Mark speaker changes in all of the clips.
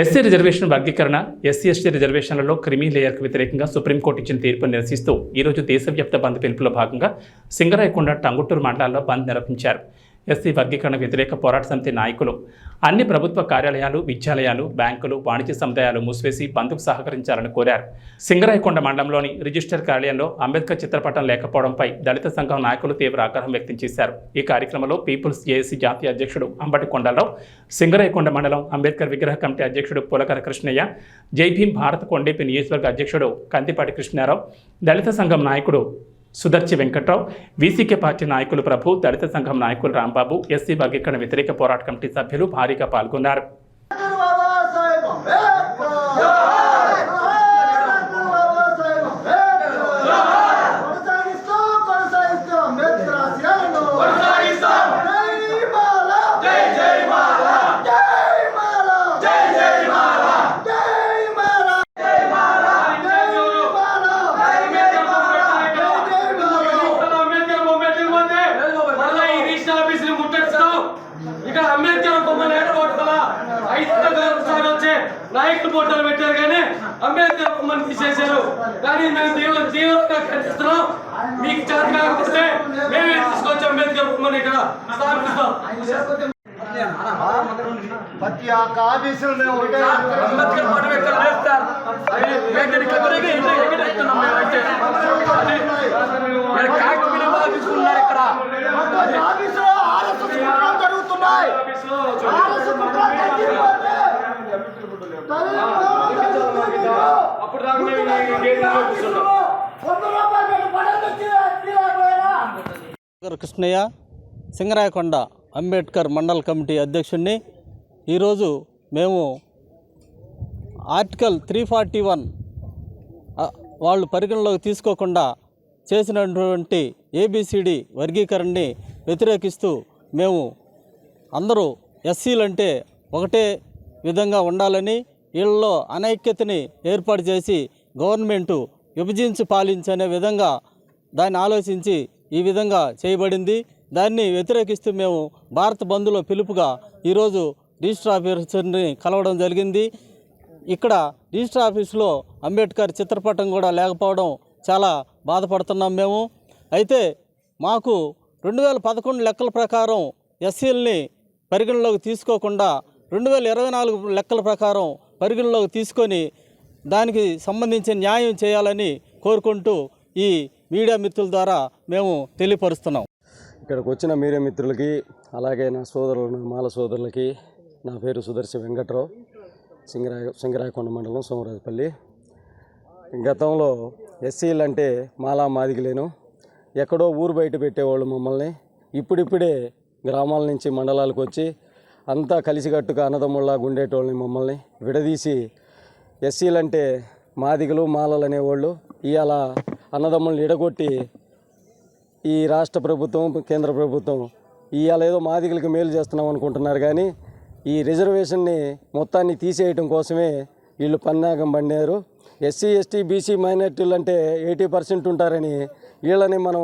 Speaker 1: SC reservation వర్గీకరణ SC ST రిజర్వేషన్లలో creamy లేయర్కు వ్యతిరేకంగా సుప్రీంకోర్టు ఇచ్చిన తీర్పును నిరసిస్తూ ఈరోజు దేశవ్యాప్త బంద్ పిలుపులో భాగంగా సింగరాయకొండ టంగుటూరు మండలాల్లో బంద్ నిర్వహించారు. ఎస్సీ వర్గీకరణ వ్యతిరేక పోరాట సమితి నాయకులు అన్ని ప్రభుత్వ కార్యాలయాలు విద్యాలయాలు బ్యాంకులు వాణిజ్య సముదాయాలు మూసివేసి బంద్కు సహకరించాలని కోరారు. సింగరాయకొండ మండలంలోని రిజిస్టర్ కార్యాలయంలో అంబేద్కర్ చిత్రపటం లేకపోవడంపై దళిత సంఘం నాయకులు తీవ్ర ఆగ్రహం వ్యక్తం చేశారు. ఈ కార్యక్రమంలో పీపుల్స్ జేఏసీ జాతీయ అధ్యక్షుడు అంబటి కొండలరావు సింగరాయకొండ మండలం అంబేద్కర్ విగ్రహ కమిటీ అధ్యక్షుడు పులకర కృష్ణయ్య జైభీం భారత కొండేపి నియోజకవర్గ అధ్యక్షుడు కందిపాటి కృష్ణారావు దళిత సంఘం నాయకుడు సుదర్శి వెంకట్రావు వీసీకే పార్టీ నాయకులు ప్రభు దళిత సంఘం నాయకులు రాంబాబు ఎస్సీ వర్గీకరణ వ్యతిరేక పోరాట కమిటీ సభ్యులు భారీగా పాల్గొన్నారు
Speaker 2: బాబాసాహెబ్ అంబేద్కర్ బాబాసాహెబ్ అంబేద్కర్ కొనసాగిస్తూ కొనసాగిస్తూ అంబేద్కర్ ఆశయాలను జై మాలా జై జై మాలా జై మాలా జై జై మాలా జై మాలా జై మాలా జై మాలా జై జై మాలా జై మాలా
Speaker 3: అంబేద్కర్ బొమ్మ పోతే మళ్ళీ ఈ రిజిస్టర్ ఆఫీస్ని ముట్టడిస్తాం ఇక్కడ అంబేద్కర్ బొమ్మ లేకపోవడం ఐదు సార్లు వచ్చే నాయకులు ఫోటోలు పెట్టారు కానీ అంబేద్కర్ బొమ్మను తీసేశారు. కానీ మేము తీవ్ర తీవ్రంగా ఖండిస్తున్నాం మీకు చేత కాకపోతే మేమే తీసుకొచ్చి అంబేద్కర్ బొమ్మని ఇక్కడ స్థాపిస్తాం.
Speaker 2: ప్రతి ఒక్క ఆఫీసులు
Speaker 3: అంబేద్కర్ ఇక్కడ. మేమైతే బాగా తీసుకున్నారు
Speaker 2: ఆఫీసులో ఆర్ఎస్ జరుగుతున్నాయి. ఆర్ఎస్
Speaker 3: అప్పుడు దాకా మేము
Speaker 4: కృష్ణయ్య సింగరాయకొండ అంబేద్కర్ మండల్ కమిటీ అధ్యక్షుడిని ఈరోజు మేము ఆర్టికల్ త్రీ ఫార్టీ వన్ వాళ్ళు పరిగణలోకి తీసుకోకుండా చేసినటువంటి ఏబిసిడి వర్గీకరణని వ్యతిరేకిస్తూ మేము అందరూ ఎస్సీలంటే ఒకటే విధంగా ఉండాలని వీళ్ళలో అనైక్యతని ఏర్పాటు చేసి గవర్నమెంటు విభజించి పాలించనే విధంగా దాన్ని ఆలోచించి ఈ విధంగా చేయబడింది. దాన్ని వ్యతిరేకిస్తూ మేము భారత బంధులో పిలుపుగా ఈరోజు రిజిస్టర్ ఆఫీసర్ని కలవడం జరిగింది. ఇక్కడ రిజిస్టర్ ఆఫీసులో అంబేద్కర్ చిత్రపటం కూడా లేకపోవడం చాలా బాధపడుతున్నాం మేము. అయితే మాకు రెండు వేల పదకొండు లెక్కల ప్రకారం ఎస్సీలని పరిగణలోకి తీసుకోకుండా రెండు వేల ఇరవై నాలుగు లెక్కల ప్రకారం పరిగణలోకి తీసుకొని దానికి సంబంధించిన న్యాయం చేయాలని కోరుకుంటూ ఈ మీడియా మిత్రుల ద్వారా మేము తెలియపరుస్తున్నాం.
Speaker 5: ఇక్కడికి వచ్చిన మీడియా మిత్రులకి అలాగే నా సోదరులు మాల సోదరులకి నా పేరు సుదర్శి వెంకట్రావు సింగరాయ సింగరాయకొండ మండలం సోమరాజపల్లి. గతంలో ఎస్సీలు అంటే మాలా మాదిగలేను. ఎక్కడో ఊరు బయట పెట్టేవాళ్ళు మమ్మల్ని. ఇప్పుడిప్పుడే గ్రామాల నుంచి మండలాలకు వచ్చి అంతా కలిసికట్టుగా అన్నదమ్ముళ్ళగా ఉండేటోళ్ళని మమ్మల్ని విడదీసి ఎస్సీలంటే మాదిగలు మాలలు అనేవాళ్ళు ఇవాళ అన్నదమ్ముల్ని ఇడగొట్టి ఈ రాష్ట్ర ప్రభుత్వం కేంద్ర ప్రభుత్వం ఇవాళ ఏదో మాదిగలకు మేలు చేస్తున్నాం అనుకుంటున్నారు కానీ ఈ రిజర్వేషన్ని మొత్తాన్ని తీసేయటం కోసమే వీళ్ళు పన్నాగం పండారు. ఎస్సీ ఎస్టీ బీసీ మైనార్టీలు అంటే ఎయిటీ పర్సెంట్ ఉంటారని వీళ్ళని మనం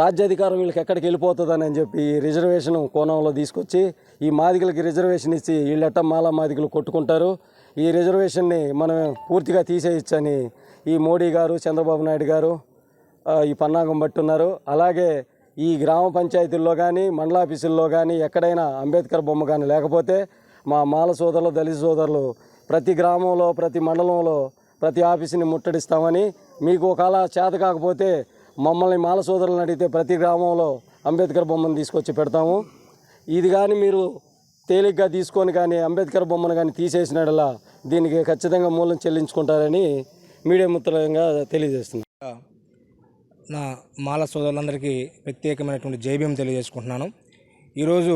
Speaker 5: రాజ్యాధికారం వీళ్ళకి ఎక్కడికి వెళ్ళిపోతుందని అని చెప్పి ఈ రిజర్వేషన్ కోణంలో తీసుకొచ్చి ఈ మాదిగలకి రిజర్వేషన్ ఇచ్చి వీళ్ళెట్ట మాలా మాదిగలు కొట్టుకుంటారు. ఈ రిజర్వేషన్ని మనం పూర్తిగా తీసేయచ్చని ఈ మోడీ గారు చంద్రబాబు నాయుడు గారు ఈ పన్నాగం పట్టున్నారు అలాగే ఈ గ్రామ పంచాయతీల్లో కానీ మండలాఫీసుల్లో కానీ ఎక్కడైనా అంబేద్కర్ బొమ్మ కానీ లేకపోతే మా మాల సోదరులు దళిత సోదరులు ప్రతి గ్రామంలో ప్రతి మండలంలో ప్రతి ఆఫీసుని ముట్టడిస్తామని మీకు ఒకవేళ చేత కాకపోతే మమ్మల్ని మాల సోదరులను అడిగితే ప్రతి గ్రామంలో అంబేద్కర్ బొమ్మను తీసుకొచ్చి పెడతాము. ఇది కానీ మీరు తేలిగ్గా తీసుకొని కానీ అంబేద్కర్ బొమ్మను కానీ తీసేసినలా దీనికి ఖచ్చితంగా మూలం చెల్లించుకుంటారని మీడియా మిత్రులంగా తెలియజేస్తున్నాను
Speaker 6: నా మాల సోదరులందరికీ ప్రత్యేకమైనటువంటి జైభీం తెలియజేసుకుంటున్నాను. ఈరోజు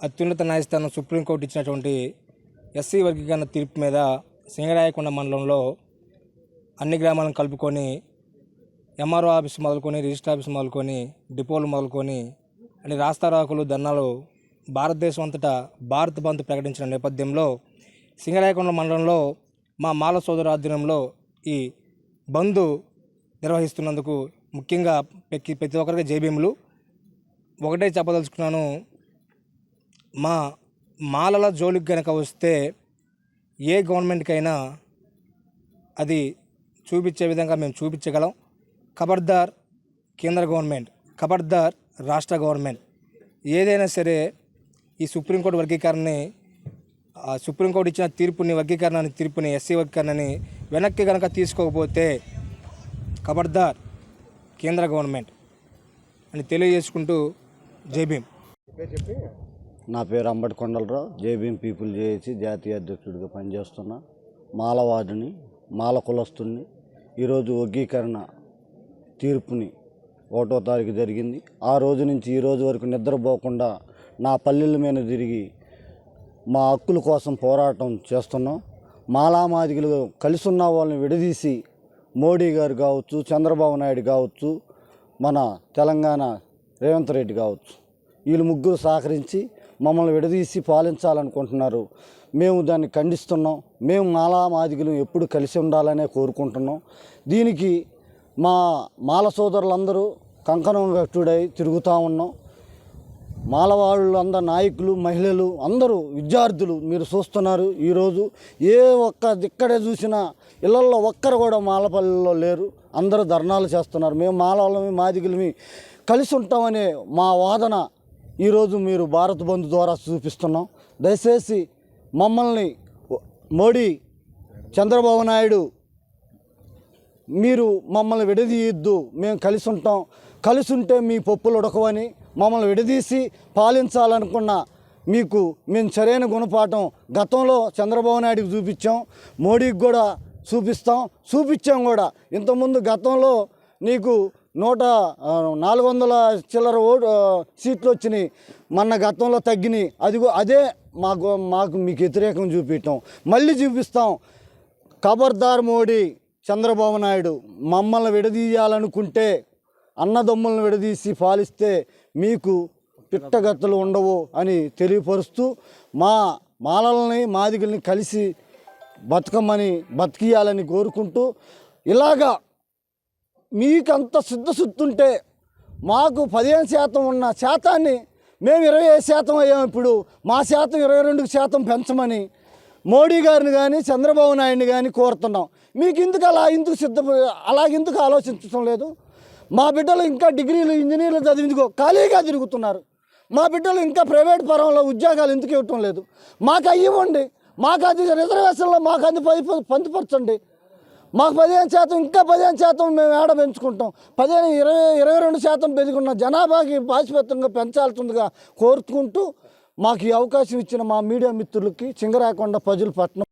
Speaker 6: అత్యున్నత న్యాయస్థానం సుప్రీంకోర్టు ఇచ్చినటువంటి ఎస్సీ వర్గీకరణ తీర్పు మీద సింగరాయకొండ మండలంలో అన్ని గ్రామాలను కలుపుకొని ఎంఆర్ఓ ఆఫీస్ మొదలుకొని రిజిస్టర్ ఆఫీస్ మొదలుకొని డిపోలు మొదలుకొని అన్ని రాస్తారాకులు ధర్నాలు భారతదేశం అంతటా భారత్ బంద్ ప్రకటించిన నేపథ్యంలో సింగరాయకొండ మండలంలో మా మాల సోదరు ఆధ్వర్యంలో ఈ బంద్ నిర్వహిస్తున్నందుకు ముఖ్యంగా ప్రతి ప్రతి ఒక్కరికి జేబీఎంలు. ఒకటే చెప్పదలుచుకున్నాను మా మాలల జోలికి కనుక వస్తే ఏ గవర్నమెంట్కైనా అది చూపించే విధంగా మేము చూపించగలం. ఖబర్దార్ కేంద్ర గవర్నమెంట్ ఖబర్దార్ రాష్ట్ర గవర్నమెంట్ ఏదైనా సరే ఈ సుప్రీంకోర్టు వర్గీకరణని సుప్రీంకోర్టు ఇచ్చిన తీర్పుని వర్గీకరణని తీర్పుని ఎస్సీ వర్గీకరణని వెనక్కి కనుక తీసుకోకపోతే ఖబర్దార్ కేంద్ర గవర్నమెంట్ అని తెలియజేసుకుంటూ జైభీం
Speaker 7: నా పేరు అంబటి కొండలరావు. జేబీఎం పీపుల్ చేసి జాతీయ అధ్యక్షుడిగా పనిచేస్తున్నా. మాలవాదిని మాల కులస్తుని ఈరోజు వర్గీకరణ తీర్పుని ఒకటో తారీఖు జరిగింది. ఆ రోజు నుంచి ఈ రోజు వరకు నిద్రపోకుండా నా పల్లెల మీద తిరిగి మా హక్కుల కోసం పోరాటం చేస్తున్నాం. మాలామాదిగులు కలిసి ఉన్న వాళ్ళని విడదీసి మోడీ గారు కావచ్చు చంద్రబాబు నాయుడు కావచ్చు మన తెలంగాణ రేవంత్ రెడ్డి కావచ్చు వీళ్ళు ముగ్గురు సహకరించి మమ్మల్ని విడదీసి పాలించాలనుకుంటున్నారు. మేము దాన్ని ఖండిస్తున్నాం. మేము మాలామాదిగులు ఎప్పుడు కలిసి ఉండాలనే కోరుకుంటున్నాం. దీనికి మా మాల సోదరులందరూ కంకణం కట్టుడై తిరుగుతూ ఉన్నాం. మాలవాళ్ళు అందరు నాయకులు మహిళలు అందరూ విద్యార్థులు మీరు చూస్తున్నారు ఈరోజు ఏ ఒక్క ఇక్కడే చూసినా ఇళ్ళల్లో ఒక్కరు కూడా మాలపల్లిలో లేరు. అందరూ ధర్నాలు చేస్తున్నారు. మేము మాలవాళ్ళమి మాదిగులమి కలిసి ఉంటామనే మా వాదన ఈరోజు మీరు భారత్ బంధు ద్వారా చూపిస్తున్నాం. దయచేసి మమ్మల్ని మోడీ చంద్రబాబు నాయుడు మీరు మమ్మల్ని విడదీయొద్దు మేము కలిసి ఉంటాం. కలిసి ఉంటే మీ పప్పులు ఉడకవని మమ్మల్ని విడదీసి పాలించాలనుకున్న మీకు మేము సరైన గుణపాఠం గతంలో చంద్రబాబు నాయుడుకి చూపించాం. మోడీకి కూడా చూపిస్తాం. చూపించాం కూడా. ఇంతకుముందు గతంలో నీకు నూట నాలుగు వందల చిల్లర ఓటు సీట్లు వచ్చినాయి. మన గతంలో తగ్గినాయి. అదిగో అదే మాకు మాకు మీకు వ్యతిరేకం చూపించటం మళ్ళీ చూపిస్తాం. ఖబర్దార్ మోడీ చంద్రబాబు నాయుడు మమ్మల్ని విడదీయాలనుకుంటే అన్నదమ్ములను విడదీసి పాలిస్తే మీకు పిట్టగత్తలు ఉండవు అని తెలియపరుస్తూ మా మాలల్ని మాదిగల్ని కలిసి బతుకమ్మని బతికియాలని కోరుకుంటూ ఇలాగా మీకంత సిద్ధశుద్ధుంటే మాకు పదిహేను శాతం ఉన్న శాతాన్ని మేము ఇరవై ఐదు శాతం అయ్యాం ఇప్పుడు. మా శాతం ఇరవై రెండు శాతం పెంచమని మోడీ గారిని కానీ చంద్రబాబు నాయుడిని కానీ కోరుతున్నాం. మీకు ఎందుకు అలా ఎందుకు సిద్ధ అలాగెందుకు ఆలోచించడం లేదు? మా బిడ్డలు ఇంకా డిగ్రీలు ఇంజనీర్లు చదివిందుకో ఖాళీగా తిరుగుతున్నారు. మా బిడ్డలు ఇంకా ప్రైవేట్ పరంలో ఉద్యోగాలు ఎందుకు ఇవ్వటం లేదు? మాకు అవి మాకు అది రిజర్వేషన్లో మాకు అది పది పొందుపరచండి మాకు పదిహేను శాతం ఇంకా పదిహేను శాతం మేము ఏడ పెంచుకుంటాం. పదిహేను ఇరవై ఇరవై రెండు శాతం పెరుగున్న జనాభాకి బాధ్యపత్రంగా పెంచాల్సిందిగా కోరుకుంటూ మాకు ఈ అవకాశం ఇచ్చిన మా మీడియా మిత్రులకి చింగరాకొండ ప్రజల పట్నం